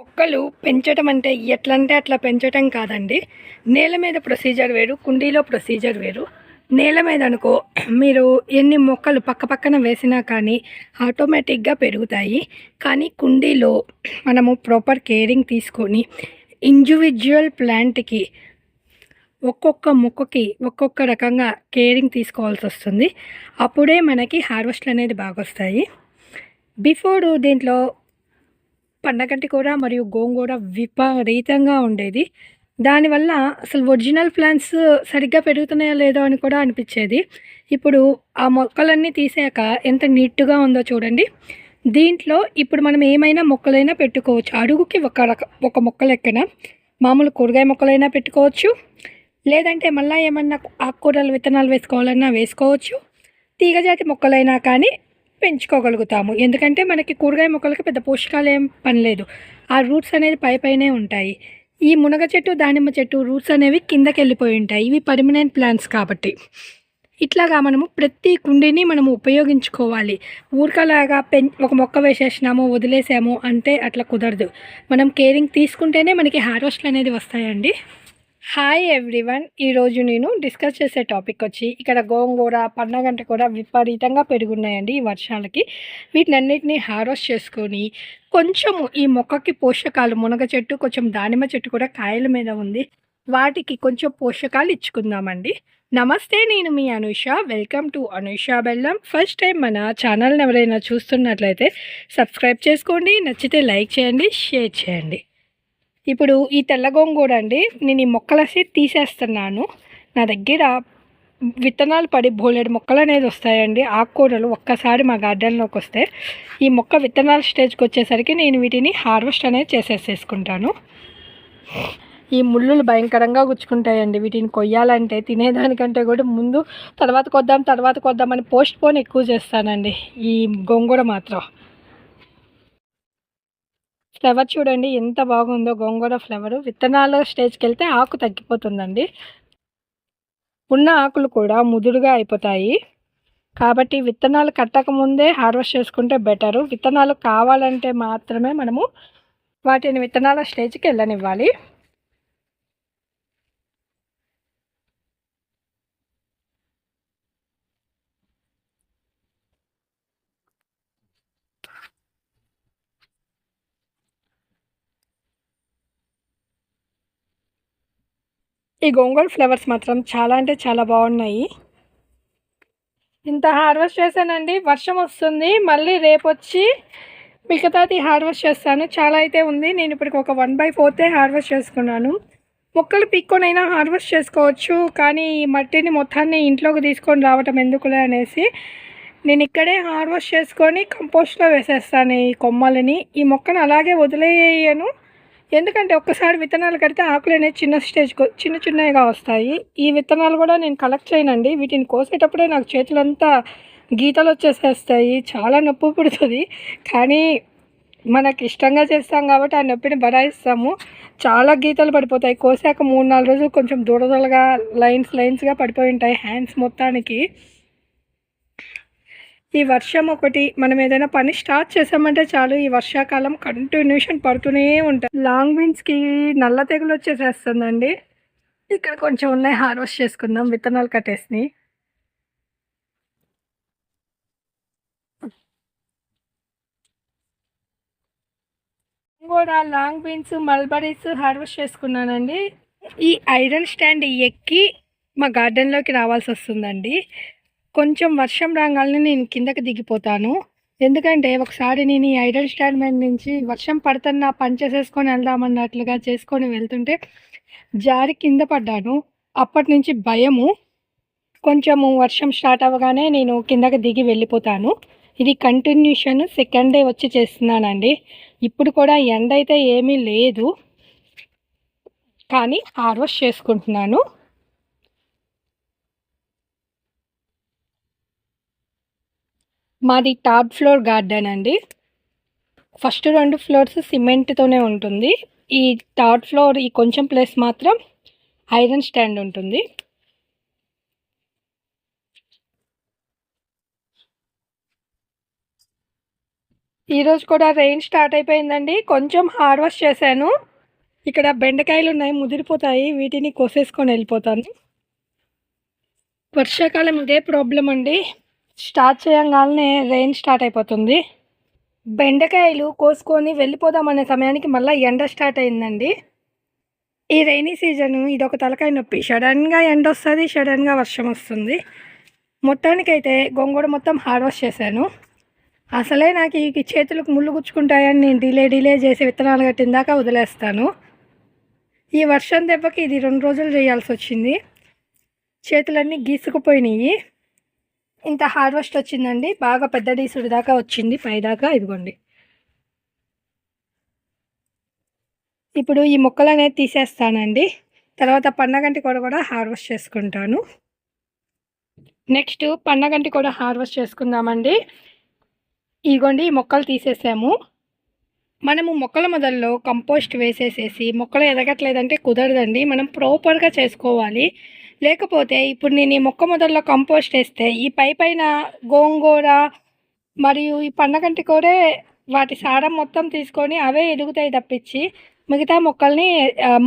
మొక్కలు పెంచడం అంటే ఎట్లంటే అట్లా పెంచడం కాదండి. నేల మీద ప్రొసీజర్ వేరు కుండీలో ప్రొసీజర్ వేరు. నేల మీద అనుకో మీరు ఎన్ని మొక్కలు పక్క పక్కన వేసినా కానీ ఆటోమేటిక్గా పెరుగుతాయి. కానీ కుండీలో మనము ప్రాపర్ కేరింగ్ తీసుకొని ఇండివిజువల్ ప్లాంట్కి ఒక్కొక్క మొక్కకి ఒక్కొక్క రకంగా కేరింగ్ తీసుకోవాల్సి వస్తుంది. అప్పుడే మనకి హార్వెస్ట్లు అనేది బాగా వస్తాయి బిఫోర్ దీంట్లో పండగంటి కూర మరియు గోంగూర విపరీతంగా ఉండేది. దానివల్ల అసలు ఒరిజినల్ ప్లాంట్స్ సరిగ్గా పెరుగుతున్నాయో లేదో అని కూడా అనిపించేది. ఇప్పుడు ఆ మొక్కలన్నీ తీసాక ఎంత నీట్గా ఉందో చూడండి. దీంట్లో ఇప్పుడు మనం ఏమైనా మొక్కలైనా పెట్టుకోవచ్చు. అడుగుకి ఒక రక ఒక మొక్క లెక్కన మామూలు కూరగాయ మొక్కలైనా పెట్టుకోవచ్చు. లేదంటే మళ్ళీ ఏమన్నా ఆకుకూరలు విత్తనాలు వేసుకోవాలన్నా వేసుకోవచ్చు. తీగజాతి మొక్కలైనా కానీ పెంచుకోగలుగుతాము. ఎందుకంటే మనకి కూరగాయ మొక్కలకి పెద్ద పోషకాలు ఏం పని లేదు. ఆ రూట్స్ అనేది పై పైనే ఉంటాయి. ఈ మునగ చెట్టు దానిమ్మ చెట్టు రూట్స్ అనేవి కిందకి వెళ్ళిపోయి ఉంటాయి. ఇవి పర్మనెంట్ ప్లాంట్స్ కాబట్టి. ఇట్లాగా మనము ప్రతి కుండీని మనము ఉపయోగించుకోవాలి. ఊరికలాగా పెం ఒక మొక్క వేసేసినాము వదిలేసాము అంటే అట్లా కుదరదు. మనం కేరింగ్ తీసుకుంటేనే మనకి హార్వెస్ట్లు అనేది వస్తాయండి. హాయ్ ఎవ్రీవన్ ఈరోజు నేను డిస్కస్ చేసే టాపిక్ వచ్చి ఇక్కడ గోంగూర పన్నగంట కూడా విపరీతంగా పెరుగున్నాయండి ఈ వర్షాలకి. వీటినన్నిటినీ హార్వెస్ట్ చేసుకొని కొంచెము ఈ మొక్కకి పోషకాలు మునగ చెట్టు కొంచెం దానిమ్మ చెట్టు కూడా కాయల మీద ఉంది. వాటికి కొంచెం పోషకాలు ఇచ్చుకుందామండి. నమస్తే నేను మీ అనుష. వెల్కమ్ టు అనుష బెల్లం. ఫస్ట్ టైం మన ఛానల్ని ఎవరైనా చూస్తున్నట్లయితే సబ్స్క్రైబ్ చేసుకోండి. నచ్చితే లైక్ చేయండి షేర్ చేయండి. ఇప్పుడు ఈ తెల్ల గోంగూర అండి నేను ఈ మొక్కలసి తీసేస్తున్నాను. నా దగ్గర విత్తనాలు పడి బోలెడు మొక్కలు అనేది వస్తాయండి ఆకుకూరలు ఒక్కసారి మా గార్డెన్లోకి వస్తే. ఈ మొక్క విత్తనాల స్టేజ్కి వచ్చేసరికి నేను వీటిని హార్వెస్ట్ అనేది చేసేసేసుకుంటాను. ఈ ముళ్ళులు భయంకరంగా గుచ్చుకుంటాయండి వీటిని కొయ్యాలంటే తినేదానికంటే కూడా ముందు తర్వాత కొద్దాం తర్వాత కొద్దామని పోస్ట్ పోన్ ఎక్కువ చేస్తానండి ఈ గోంగూర మాత్రం. ఫ్లవర్ చూడండి ఎంత బాగుందో గోంగూర ఫ్లేవర్. విత్తనాల స్టేజ్కి వెళ్తే ఆకు తగ్గిపోతుందండి. ఉన్న ఆకులు కూడా ముదురుగా అయిపోతాయి. కాబట్టి విత్తనాలు కట్టకముందే హార్వెస్ట్ చేసుకుంటే బెటరు. విత్తనాలు కావాలంటే మాత్రమే మనము వాటిని విత్తనాల స్టేజ్కి వెళ్ళనివ్వాలి. ఈ గోంగూర ఫ్లవర్స్ మాత్రం చాలా అంటే చాలా బాగున్నాయి. ఇంత హార్వెస్ట్ చేశానండి వర్షం వస్తుంది మళ్ళీ రేపు వచ్చి మిగతాది హార్వెస్ట్ చేస్తాను. చాలా అయితే ఉంది నేను ఇప్పటికి ఒక వన్ బై ఫోర్తే హార్వెస్ట్ చేసుకున్నాను. మొక్కలు పిక్కొనైనా హార్వెస్ట్ చేసుకోవచ్చు కానీ ఈ మట్టిని మొత్తాన్ని ఇంట్లోకి తీసుకొని రావటం ఎందుకులే అనేసి నేను ఇక్కడే హార్వెస్ట్ చేసుకొని కంపోస్ట్లో వేసేస్తాను ఈ కొమ్మలని. ఈ మొక్కను అలాగే వదిలేయను. ఎందుకంటే ఒక్కసారి విత్తనాలు కడితే ఆకులు అనేది చిన్న స్టేజ్ చిన్న చిన్నగా వస్తాయి. ఈ విత్తనాలు కూడా నేను కలెక్ట్ చేయనండి. వీటిని కోసేటప్పుడే నాకు చేతులంతా గీతలు వచ్చేసేస్తాయి. చాలా నొప్పి పుడుతుంది. కానీ మనకి ఇష్టంగా చేస్తాం కాబట్టి ఆ నొప్పిని బరాయిస్తాము చాలా గీతలు పడిపోతాయి. కోసాక మూడు నాలుగు రోజులు కొంచెం దూడదలుగా లైన్స్ లైన్స్గా పడిపోయి ఉంటాయి. హ్యాండ్స్ మొత్తానికి. ఈ వర్షం ఒకటి మనం ఏదైనా పని స్టార్ట్ చేసామంటే చాలు ఈ వర్షాకాలం కంటిన్యూషన్ పడుతూనే ఉంటుంది. లాంగ్ బీన్స్కి నల్ల తెగులు వచ్చేసేస్తుందండి. ఇక్కడ కొంచెం ఉన్నాయి హార్వెస్ట్ చేసుకుందాం విత్తనాలు కట్టేసినాయి కూడా లాంగ్ బీన్స్ మల్బరీస్ హార్వెస్ట్ చేసుకున్నానండి. ఈ ఐరన్ స్టాండ్ ఎక్కి మా గార్డెన్లోకి రావాల్సి వస్తుందండి. కొంచెం వర్షం రాగానే నేను కిందకి దిగిపోతాను. ఎందుకంటే ఒకసారి నేను ఈ ఐడల్ స్టాండ్ మీద నుంచి వర్షం పడుతున్నా పని చేసేసుకొని వెళ్దామన్నట్లుగా చేసుకొని వెళ్తుంటే జారి కింద పడ్డాను. అప్పటి నుంచి భయము. కొంచెము వర్షం స్టార్ట్ అవ్వగానే నేను కిందకి దిగి వెళ్ళిపోతాను. ఇది కంటిన్యూషన్ సెకండ్ డే వచ్చి చేస్తున్నానండి. ఇప్పుడు కూడా ఎండ అయితే ఏమీ లేదు. కానీ హార్వెస్ట్ చేసుకుంటున్నాను. మాది టాప్ ఫ్లోర్ గార్డెన్ అండి. ఫస్ట్ రెండు ఫ్లోర్స్ సిమెంట్తోనే ఉంటుంది. ఈ థర్డ్ ఫ్లోర్ ఈ కొంచెం ప్లేస్ మాత్రం ఐరన్ స్టాండ్ ఉంటుంది. ఈరోజు కూడా రెయిన్ స్టార్ట్ అయిపోయిందండి. కొంచెం హార్వెస్ట్ చేశాను. ఇక్కడ బెండకాయలు ఉన్నాయి ముదిరిపోతాయి. వీటిని కోసేసుకొని వెళ్ళిపోతాను. వర్షాకాలం ఇదే ప్రాబ్లం అండి. స్టార్ట్ చేయగానే రెయిన్ స్టార్ట్ అయిపోతుంది. బెండకాయలు కోసుకొని వెళ్ళిపోదామనే సమయానికి మళ్ళీ ఎండ స్టార్ట్ అయిందండి. ఈ రైనీ సీజన్ ఇది ఒక తలకాయ నొప్పి. సడన్గా ఎండ వస్తుంది సడన్గా వర్షం వస్తుంది. మొత్తానికైతే గొంగూర మొత్తం హార్వెస్ట్ చేశాను. అసలే నాకు ఈ చేతులకు ముళ్ళు గుచ్చుకుంటాయని నేను డిలే డిలే చేసి విత్తనాలు కట్టిన దాకా వదిలేస్తాను. ఈ వర్షం దెబ్బకి ఇది రెండు రోజులు చేయాల్సి వచ్చింది. చేతులన్నీ గీసుకుపోయినాయి. ఇంత హార్వెస్ట్ వచ్చిందండి. బాగా పెద్ద డీసుడు దాకా వచ్చింది. పైదాకా ఇదిగోండి. ఇప్పుడు ఈ మొక్కలు అనేది తీసేస్తానండి. తర్వాత పండగంటి కూడా కూడా హార్వెస్ట్ చేసుకుంటాను. నెక్స్ట్ పండగంటి కూడా హార్వెస్ట్ చేసుకుందామండి. ఇదిగోండి ఈ మొక్కలు తీసేసాము. మనము మొక్కల మొదల్లో కంపోస్ట్ వేసేసేసి మొక్కలు ఎదగట్లేదంటే కుదరదండి. మనం ప్రాపర్గా చేసుకోవాలి. లేకపోతే ఇప్పుడు నేను ఈ మొక్క మొదల్లో కంపోస్ట్ వేస్తే ఈ పై పైన గోంగూర మరియు ఈ పండగంటి కూరే వాటి సారం మొత్తం తీసుకొని అవే ఎదుగుతాయి తప్పించి మిగతా మొక్కల్ని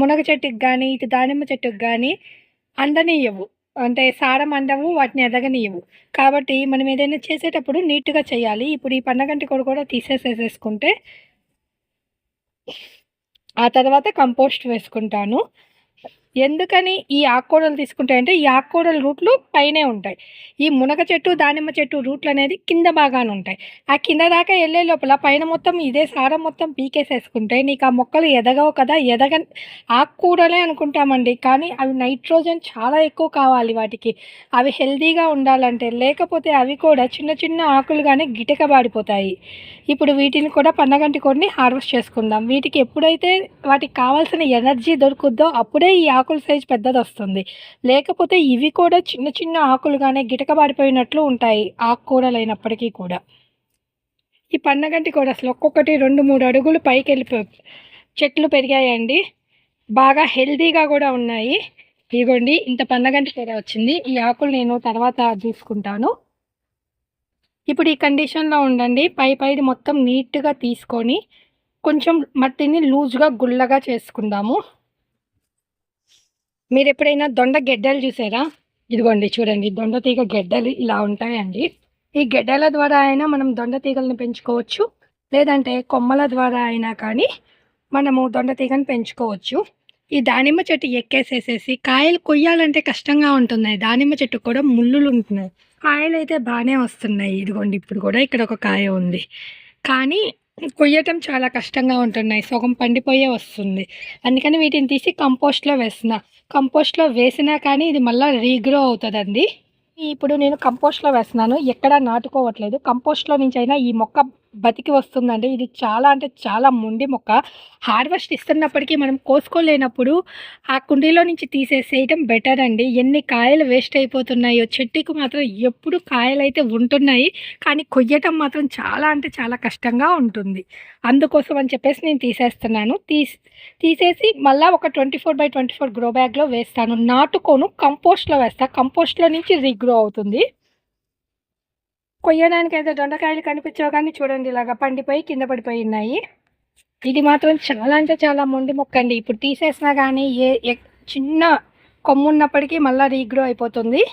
మునగ చెట్టుకి కానీ ఇటు దానిమ్మ చెట్టుకి కానీ అందనియవు. అంటే సారం అందవు వాటిని ఎదగనియవు. కాబట్టి మనం ఏదైనా చేసేటప్పుడు నీట్గా చేయాలి. ఇప్పుడు ఈ పండగంటి కూడా కూడా తీసేసేసేసుకుంటే ఆ తర్వాత కంపోస్ట్ వేసుకుంటాను. ఎందుకని ఈ ఆకుకూరలు తీసుకుంటాయి అంటే ఈ ఆకుకూరల రూట్లు పైనే ఉంటాయి. ఈ మునగ చెట్టు దానిమ్మ చెట్టు రూట్లు అనేది కింద బాగానే ఉంటాయి. ఆ కింద దాకా వెళ్ళే లోపల పైన మొత్తం ఇదే సారం మొత్తం పీకేసేసుకుంటే నీకు ఆ మొక్కలు ఎదగవు కదా. ఎదగ ఆకుకూరలే అనుకుంటామండి. కానీ అవి నైట్రోజన్ చాలా ఎక్కువ కావాలి వాటికి. అవి హెల్దీగా ఉండాలంటే లేకపోతే అవి కూడా చిన్న చిన్న ఆకులుగానే గిటకబాడిపోతాయి ఇప్పుడు వీటిని కూడా పన్నగంటి కొన్ని హార్వెస్ట్ చేసుకుందాం. వీటికి ఎప్పుడైతే వాటికి కావాల్సిన ఎనర్జీ దొరుకుద్దో అప్పుడే ఈ ఆకుల సైజ్ పెద్దది వస్తుంది లేకపోతే ఇవి కూడా చిన్న చిన్న ఆకులుగానే గిటకబాడిపోయినట్లు ఉంటాయి. ఆకుకూరలు అయినప్పటికీ కూడా. ఈ పన్నగంటి కూడా అసలు ఒక్కొక్కటి రెండు మూడు అడుగులు పైకి వెళ్ళిపో చెట్లు పెరిగాయండి. బాగా హెల్దీగా కూడా ఉన్నాయి. ఇదిగోండి ఇంత పన్నగంటి కూడా వచ్చింది. ఈ ఆకులు నేను తర్వాత తీసుకుంటాను. ఇప్పుడు ఈ కండిషన్లో ఉండండి. పై పైది మొత్తం నీట్గా తీసుకొని కొంచెం మట్టిని లూజ్గా గుల్లగా చేసుకుందాము. మీరు ఎప్పుడైనా దొండ గెడ్డలు చూసారా? ఇదిగోండి చూడండి దొండ తీగ గెడ్డలు ఇలా ఉంటాయండి. ఈ గెడ్డల ద్వారా అయినా మనం దొండ తీగలను పెంచుకోవచ్చు. లేదంటే కొమ్మల ద్వారా అయినా కానీ మనము దొండ తీగను పెంచుకోవచ్చు. ఈ దానిమ్మ చెట్టు ఎక్కేసేసేసి కాయలు కొయ్యాలంటే కష్టంగా ఉంటున్నాయి. దానిమ్మ చెట్టు కూడా ముళ్ళులు ఉంటున్నాయి. కాయలు అయితే బాగానే వస్తున్నాయి. ఇదిగోండి ఇప్పుడు కూడా ఇక్కడ ఒక కాయ ఉంది. కానీ కొయ్యటం చాలా కష్టంగా ఉంటున్నాయి. సగం పండిపోయే వస్తుంది. అందుకని వీటిని తీసి కంపోస్ట్లో వేసిన. కంపోస్ట్లో వేసినా కానీ ఇది మళ్ళీ రీగ్రో అవుతుందండి. ఇప్పుడు నేను కంపోస్ట్లో వేస్తున్నాను. ఎక్కడా నాటుకోవట్లేదు. కంపోస్ట్లో నుంచి అయినా ఈ మొక్క బతికి వస్తుందండి. ఇది చాలా అంటే చాలా ముండి మొక్క. హార్వెస్ట్ ఇస్తున్నప్పటికీ మనం కోసుకోలేనప్పుడు ఆ కుండీలో నుంచి తీసేసేయటం బెటర్ అండి. ఎన్ని కాయలు వేస్ట్ అయిపోతున్నాయో చెట్టుకు మాత్రం ఎప్పుడు కాయలు అయితే ఉంటున్నాయి కానీ కొయ్యటం మాత్రం చాలా అంటే చాలా కష్టంగా ఉంటుంది. అందుకోసం అని చెప్పేసి నేను తీసేస్తున్నాను. తీసి తీసేసి మళ్ళీ ఒక twenty four by twenty four grow బ్యాగ్లో వేస్తాను. నాటుకోను కంపోస్ట్లో వేస్తా. కంపోస్ట్లో నుంచి రీగ్రో అవుతుంది. కొయ్యడానికి అయితే దొండకాయలు కనిపించవు కానీ చూడండి ఇలాగ పండిపోయి కింద పడిపోయి ఉన్నాయి. ఇది మాత్రం చాలా అంటే చాలా మొండి మొక్క అండి. ఇప్పుడు తీసేసినా కానీ ఏ ఎ- చిన్న కొమ్ము ఉన్నప్పటికీ మళ్ళీ రీగ్రో అయిపోతుంది.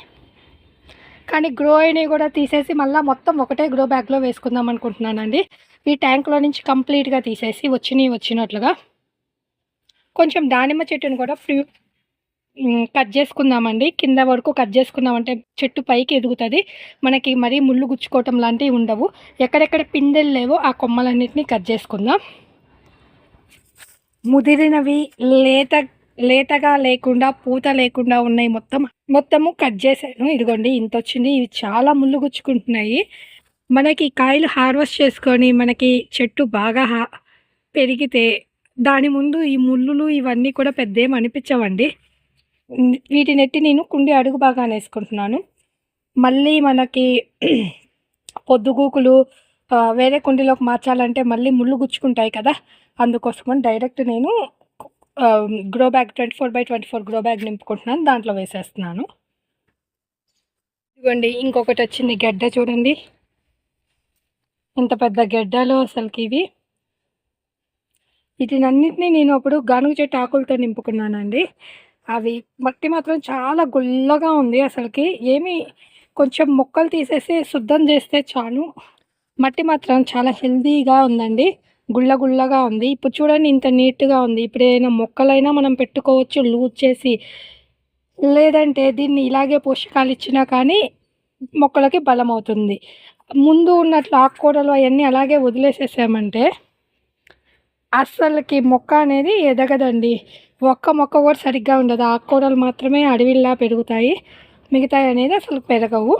కానీ గ్రో అయినవి కూడా తీసేసి మళ్ళీ మొత్తం ఒకటే గ్రో బ్యాగ్లో వేసుకుందాం అనుకుంటున్నానండి. ఈ ట్యాంక్లో నుంచి కంప్లీట్గా తీసేసి వచ్చినవి వచ్చినట్లుగా. కొంచెం దానిమ్మ చెట్టును కూడా ఫ్రీ కట్ చేసుకుందామండి. కింద వరకు కట్ చేసుకున్నామంటే చెట్టు పైకి ఎదుగుతుంది. మనకి మరీ ముళ్ళు గుచ్చుకోవటం లాంటివి ఉండవు. ఎక్కడెక్కడ పిందెలు లేవో ఆ కొమ్మలన్నిటిని కట్ చేసుకుందాం. ముదిరినవి లేత లేతగా లేకుండా పూత లేకుండా ఉన్నాయి మొత్తం. మొత్తము కట్ చేశాను. ఇదిగోండి ఇంత వచ్చింది ఇవి చాలా ముళ్ళు గుచ్చుకుంటున్నాయి. మనకి కాయలు హార్వెస్ట్ చేసుకొని మనకి చెట్టు బాగా హా పెరిగితే దాని ముందు ఈ ముళ్ళులు ఇవన్నీ కూడా పెద్ద ఏం అనిపించవండి. వీటినెట్టి నేను కుండి అడుగు బాగా వేసుకుంటున్నాను. మళ్ళీ మనకి పొద్దుగూకులు వేరే కుండీలోకి మార్చాలంటే మళ్ళీ ముళ్ళు గుచ్చుకుంటాయి కదా. అందుకోసమని డైరెక్ట్ నేను grow bag twenty four by twenty four grow bag నింపుకుంటున్నాను. దాంట్లో వేసేస్తున్నాను. ఇదిగోండి ఇంకొకటి వచ్చింది గడ్డ చూడండి. ఇంత పెద్ద గెడ్డలు అసలుకి ఇవి. వీటినన్నింటినీ నేను అప్పుడు గానుగ చెట్టు ఆకులతో నింపుకున్నానండి. అవి మట్టి మాత్రం చాలా గుల్లగా ఉంది అసలుకి. ఏమి కొంచెం మొక్కలు తీసేసి శుద్ధం చేస్తే చాలు. మట్టి మాత్రం చాలా హెల్తీగా ఉందండి. గుళ్ళ గుళ్ళగా ఉంది. ఇప్పుడు చూడండి ఇంత నీట్గా ఉంది. ఇప్పుడు ఏదైనా మొక్కలైనా మనం పెట్టుకోవచ్చు లూజ్ చేసి. లేదంటే దీన్ని ఇలాగే పోషకాలు ఇచ్చినా కానీ మొక్కలకి బలం అవుతుంది ముందు ఉన్నట్లు ఆకుకూరలు అవన్నీ అలాగే వదిలేసేసామంటే అస్సలకి మొక్క అనేది ఎదగదండి. ఒక్క మొక్క కూడా సరిగ్గా ఉండదు. ఆకుకూరలు మాత్రమే అడవిలా పెరుగుతాయి. మిగతాయి అనేది అసలు పెరగవు.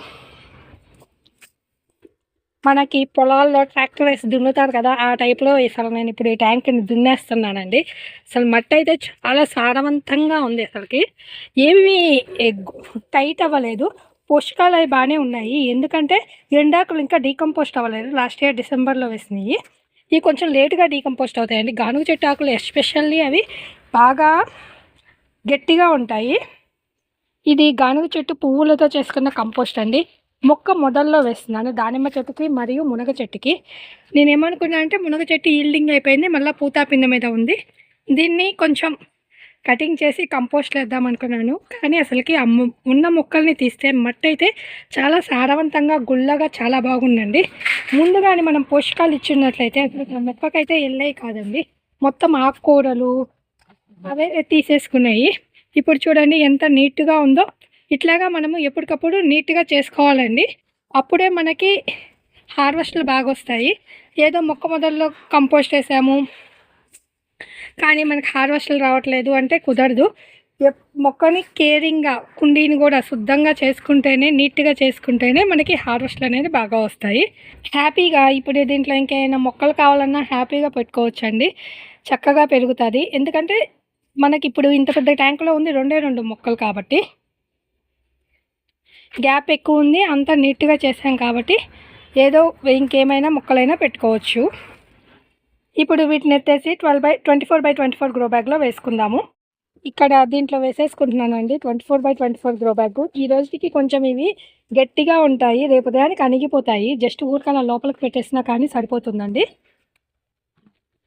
మనకి పొలాల్లో ట్రాక్టర్ వేసి దున్నుతారు కదా ఆ టైప్లో అసలు నేను ఇప్పుడు ఈ ట్యాంక్ని దున్నేస్తున్నానండి. అసలు మట్టి అయితే చాలా సారవంతంగా ఉంది అసలుకి. ఏమీ టైట్ అవ్వలేదు. పోషకాలు అవి బాగానే ఉన్నాయి. ఎందుకంటే ఎండాకులు ఇంకా డీకంపోస్ట్ అవ్వలేదు. లాస్ట్ ఇయర్ డిసెంబర్లో వేసినాయి. ఇవి కొంచెం లేటుగా డీకంపోస్ట్ అవుతాయండి. గానుగ చెట్టు ఆకులు ఎస్పెషల్లీ అవి బాగా గట్టిగా ఉంటాయి. ఇది గానుగ చెట్టు పువ్వులతో చేసుకున్న కంపోస్ట్ అండి. మొక్క మొదల్లో వేస్తున్నాను దానిమ్మ చెట్టుకి మరియు మునగ చెట్టుకి. నేను ఏమనుకున్నా అంటే మునగ చెట్టు ఈల్డింగ్ అయిపోయింది మళ్ళీ పూతాపింద మీద ఉంది. దీన్ని కొంచెం కటింగ్ చేసి కంపోస్ట్ వేద్దాం అనుకున్నాను. కానీ అసలుకి ఆ ఉన్న మొక్కల్ని తీస్తే మట్టి అయితే చాలా సారవంతంగా గుల్లగా చాలా బాగుందండి. ముందుగానే మనం పోషకాలు ఇచ్చినట్లయితే అసలు మొక్కకైతే వెళ్ళాయి కాదండి. మొత్తం ఆకుకూరలు అవే తీసేసుకున్నాయి. ఇప్పుడు చూడండి ఎంత నీట్గా ఉందో. ఇట్లాగా మనము ఎప్పటికప్పుడు నీట్గా చేసుకోవాలండి. అప్పుడే మనకి హార్వెస్ట్లు బాగా వస్తాయి ఏదో మొక్క మొదల్లో కంపోస్ట్ వేసాము కానీ మనకి హార్వెస్ట్లు రావట్లేదు అంటే కుదరదు. మొక్కని కేరింగ్గా కుండీని కూడా శుద్ధంగా చేసుకుంటేనే నీట్గా చేసుకుంటేనే మనకి హార్వెస్ట్లు అనేది బాగా వస్తాయి. హ్యాపీగా ఇప్పుడు దీంట్లో ఇంకేమైనా మొక్కలు కావాలన్నా హ్యాపీగా పెట్టుకోవచ్చండి. చక్కగా పెరుగుతుంది. ఎందుకంటే మనకి ఇప్పుడు ఇంత పెద్ద ట్యాంకులో ఉంది రెండే రెండు మొక్కలు కాబట్టి. గ్యాప్ ఎక్కువ ఉంది అంతా నీట్గా చేసాం కాబట్టి ఏదో ఇంకేమైనా మొక్కలైనా పెట్టుకోవచ్చు. ఇప్పుడు వీటిని ఎత్తేసి twelve by twenty four by twenty four grow బ్యాగ్లో వేసుకుందాము. ఇక్కడ దీంట్లో వేసేసుకుంటున్నానండి. Twenty four by twenty four grow bag. ఈ రోజుకి కొంచెం ఇవి గట్టిగా ఉంటాయి రేపు దానికి అణిగిపోతాయి. జస్ట్ ఊరికలా లోపలికి పెట్టేసినా కానీ సరిపోతుందండి.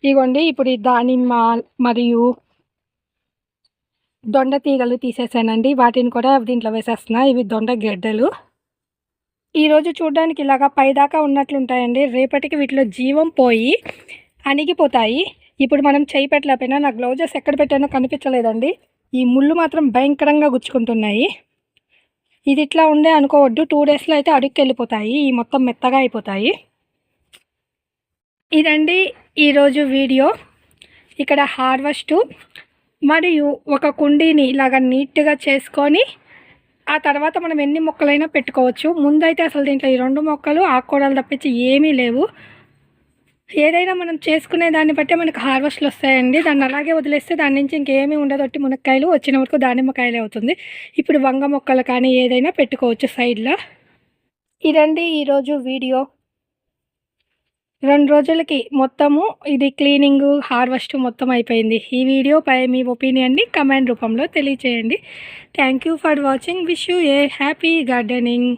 ఇగోండి ఇప్పుడు ఈ దానిమ్మ మరియు దొండ తీగలు తీసేసానండి. వాటిని కూడా దీంట్లో వేసేస్తున్నా. ఇవి దొండ గెడ్డలు. ఈరోజు చూడడానికి ఇలాగా పైదాకా ఉన్నట్లుంటాయండి. రేపటికి వీటిలో జీవం పోయి అణిగిపోతాయి. ఇప్పుడు మనం చేయి పెట్టలేకపోయినా నా గ్లౌజెస్ ఎక్కడ పెట్టానో కనిపించలేదండి. ఈ ముళ్ళు మాత్రం భయంకరంగా గుచ్చుకుంటున్నాయి. ఇది ఇట్లా ఉండే అనుకోవద్దు. టూ డేస్లో అయితే అడుగుకి వెళ్ళిపోతాయి. ఈ మొత్తం మెత్తగా అయిపోతాయి. ఇదండి ఈరోజు వీడియో. ఇక్కడ హార్వెస్టు మరియు ఒక కుండీని ఇలాగ నీట్గా చేసుకొని ఆ తర్వాత మనం ఎన్ని మొక్కలైనా పెట్టుకోవచ్చు. ముందైతే అసలు దీంట్లో ఈ రెండు మొక్కలు ఆకుకూరలు తప్పించి ఏమీ లేవు. ఏదైనా మనం చేసుకునే దాన్ని బట్టే మనకు హార్వెస్ట్లు వస్తాయండి. దాన్ని అలాగే వదిలేస్తే దాని నుంచి ఇంకేమీ ఉండదు. ఒట్టి మునక్కాయలు వచ్చిన వరకు దానిమ్మకాయలే అవుతుంది. ఇప్పుడు వంగ మొక్కలు కానీ ఏదైనా పెట్టుకోవచ్చు సైడ్లో. ఇదండి ఈరోజు వీడియో. రెండు రోజులకి మొత్తము ఇది క్లీనింగ్ హార్వెస్ట్ మొత్తం అయిపోయింది. ఈ వీడియోపై మీ ఒపీనియన్ని కమెంట్ రూపంలో తెలియచేయండి. Thank you for watching. Wish you a happy gardening.